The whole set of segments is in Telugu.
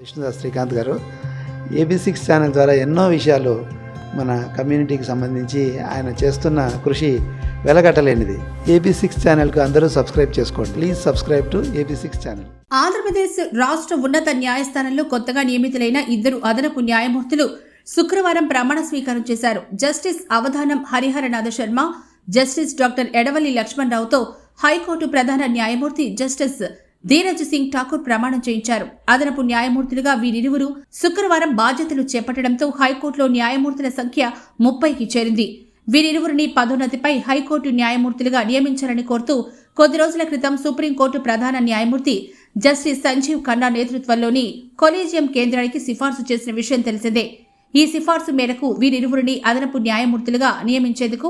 విష్ణుదాస్ శ్రీకాంత్ గారు. ఏబీ సిక్స్ ఛానల్ ద్వారా ఎన్నో విషయాలు మన కమ్యూనిటీకి సంబంధించి ఆయన చేస్తున్న కృషి వెలగట్టలేనిది. ఏబీ సిక్స్ ఛానల్కు అందరూ సబ్స్క్రైబ్ చేసుకోండి. Please subscribe to A B six channel. Andhra Pradesh రాష్ట్ర ఉన్నత న్యాయస్థానంలో కొత్తగా నియమితులైన ఇద్దరు అదనపు న్యాయమూర్తులు శుక్రవారం ప్రమాణ స్వీకారం చేశారు. Justice Avadhanam Hariharanatha Sharma justice doctor Edavalli లక్ష్మణరావుతో high court ప్రధాన న్యాయమూర్తి జస్టిస్ ధీరజ్ సింగ్ ఠాకూర్ ప్రమాణం చేయించారు. అదనపు న్యాయమూర్తులుగా వీరిరువురు శుక్రవారం బాధ్యతలు చేపట్టడంతో హైకోర్టులో న్యాయమూర్తుల సంఖ్య ముప్పైకి చేరింది. వీరిరువురిని పదోన్నతిపై హైకోర్టు న్యాయమూర్తులుగా నియమించాలని కోరుతూ కొద్ది రోజుల క్రితం సుప్రీంకోర్టు ప్రధాన న్యాయమూర్తి జస్టిస్ సంజీవ్ ఖన్నా నేతృత్వంలోని కొలీజియం కేంద్రానికి సిఫార్సు చేసిన విషయం తెలిసిందే. ఈ సిఫార్సు మేరకు వీరిరువురిని అదనపు న్యాయమూర్తులుగా నియమించేందుకు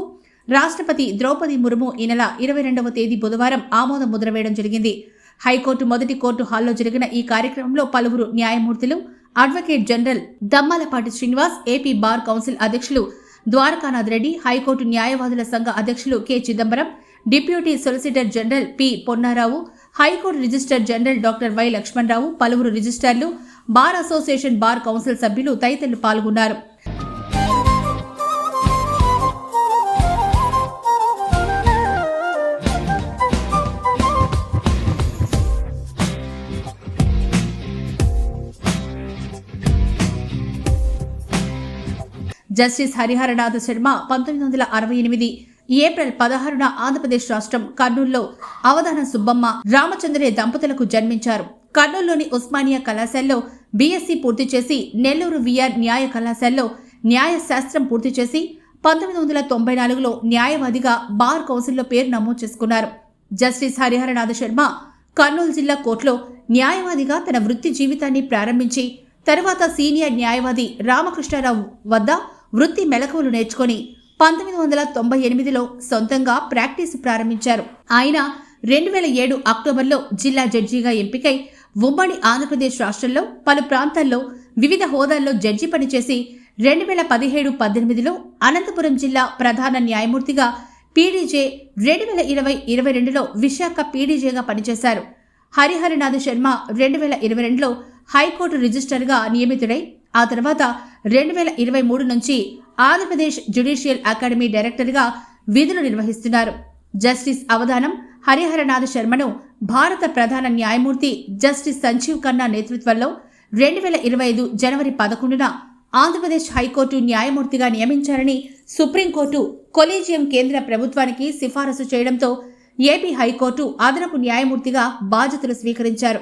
రాష్ట్రపతి ద్రౌపది ముర్ము ఈ నెల ఇరవై రెండవ తేదీ బుధవారం ఆమోద ముద్ర వేయడం జరిగింది. హైకోర్టు మొదటి కోర్టు హాల్లో జరిగిన ఈ కార్యక్రమంలో పలువురు న్యాయమూర్తులు advocate general Dammalapati Srinivas AP bar council అధ్యక్షులు ద్వారకానాథ్ రెడ్డి హైకోర్టు న్యాయవాదుల సంఘ అధ్యక్షులు K. Chidambaram deputy solicitor general P. Ponnarao high court register general doctor Y Lakshmanarao పలువురు రిజిస్టర్లు బార్ అసోసియేషన్ బార్ కౌన్సిల్ సభ్యులు తదితరులు పాల్గొన్నారు. జస్టిస్ హరిహరనాథ శర్మ పంతొమ్మిది వందల అరవై ఎనిమిది ఏప్రిల్ పదహారున ఆంధ్రప్రదేశ్ రాష్ట్రం కర్నూలులో అవధాన సుబ్బమ్మ రామచంద్రే దంపతులకు జన్మించారు. కర్నూలులోని ఉస్మానియా కళాశాలలో బీఎస్సీ పూర్తి చేసి నెల్లూరు విఆర్ న్యాయ కళాశాలలో న్యాయశాస్త్రం పూర్తి చేసి పంతొమ్మిది వందల తొంభై నాలుగులో న్యాయవాదిగా బార్ కౌన్సిల్లో పేరు నమోదు చేసుకున్నారు. జస్టిస్ హరిహరనాథ శర్మ కర్నూలు జిల్లా కోర్టులో న్యాయవాదిగా తన వృత్తి జీవితాన్ని ప్రారంభించి తరువాత సీనియర్ న్యాయవాది రామకృష్ణారావు వద్ద వృత్తి మెలకువలు నేర్చుకొని పంతొమ్మిది వందల తొంభై ఎనిమిదిలో సొంతంగా ప్రాక్టీస్ ప్రారంభించారు. ఆయన రెండు వేల ఏడు అక్టోబర్లో జిల్లా జడ్జిగా ఎంపికై ఉమ్మడి ఆంధ్రప్రదేశ్ రాష్ట్రంలో పలు ప్రాంతాల్లో వివిధ హోదాల్లో జడ్జి పనిచేసి రెండు వేల పదిహేడు పద్దెనిమిదిలో అనంతపురం జిల్లా ప్రధాన న్యాయమూర్తిగా పీడీజే రెండు వేల ఇరవై ఇరవై రెండులో విశాఖ పీడీజేగా పనిచేశారు. హరిహరనాథ్ శర్మ రెండు వేల ఇరవై రెండులో హైకోర్టు రిజిస్టర్గా నియమితుడై ఆ తర్వాత రెండు వేల ఇరవై మూడు నుంచి ఆంధ్రప్రదేశ్ జ్యుడిషియల్ అకాడమీ డైరెక్టర్గా విధులు నిర్వహిస్తున్నారు. జస్టిస్ అవధానం హరిహరనాథ శర్మను భారత ప్రధాన న్యాయమూర్తి జస్టిస్ సంజీవ్ ఖన్నా నేతృత్వంలో రెండు వేల ఇరవై ఐదు జనవరి పదకొండున ఆంధ్రప్రదేశ్ హైకోర్టు న్యాయమూర్తిగా నియమించారని సుప్రీంకోర్టు కొలీజియం కేంద్ర ప్రభుత్వానికి సిఫారసు చేయడంతో ఏపీ హైకోర్టు అదనపు న్యాయమూర్తిగా బాధ్యతలు స్వీకరించారు.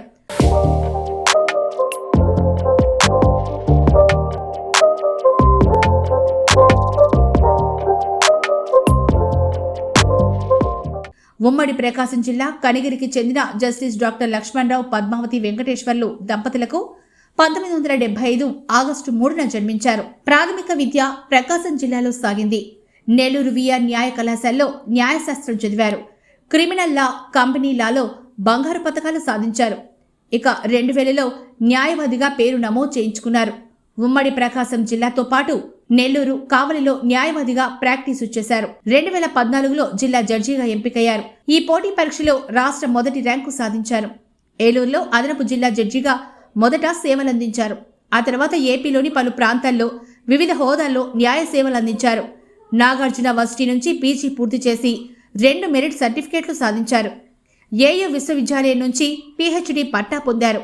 ఉమ్మడి ప్రకాశం జిల్లా కనిగిరికి చెందిన జస్టిస్ డాక్టర్ లక్ష్మణరావు పద్మావతి వెంకటేశ్వర్లు దంపతులకు పంతొమ్మిది వందల డెబ్బై ఐదు ఆగస్టు మూడున జన్మించారు. ప్రాథమిక విద్య ప్రకాశం జిల్లాలో సాగింది. నెల్లూరు విఆర్ న్యాయ కళాశాలలో న్యాయశాస్త్రం చదివారు. క్రిమినల్ లా కంపెనీ లాలో బంగారు పథకాలు సాధించారు. ఇక రెండు వేలలో న్యాయవాదిగా పేరు నమోదు చేయించుకున్నారు. ఉమ్మడి ప్రకాశం జిల్లాతో పాటు నెల్లూరు కావలిలో న్యాయవాదిగా ప్రాక్టీసు చేశారు. రెండు వేల పద్నాలుగులో జిల్లా జడ్జిగా ఎంపికయ్యారు. ఈ పోటీ పరీక్షలో రాష్ట్ర మొదటి ర్యాంకు సాధించారు. ఏలూరులో అదనపు జిల్లా జడ్జిగా మొదట సేవలందించారు. ఆ తర్వాత ఏపీలోని పలు ప్రాంతాల్లో వివిధ హోదాల్లో న్యాయ సేవలు అందించారు నాగార్జున వర్సిటీ నుంచి పీజీ పూర్తి చేసి రెండు మెరిట్ సర్టిఫికేట్లు సాధించారు. ఏయూ విశ్వవిద్యాలయం నుంచి పీహెచ్డీ పట్టా పొందారు.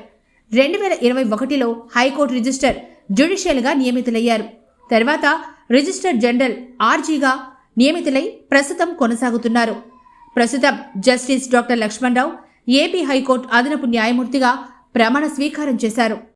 రెండు వేల ఇరవై ఒకటిలో హైకోర్టు రిజిస్టర్ జ్యుడిషియల్గా నియమితులయ్యారు. తర్వాత రిజిస్టర్ జనరల్ ఆర్జీగా నియమితులై ప్రస్తుతం కొనసాగుతున్నారు. ప్రస్తుతం justice doctor Lakshmanarao AP high court అదనపు న్యాయమూర్తిగా ప్రమాణ స్వీకారం చేశారు.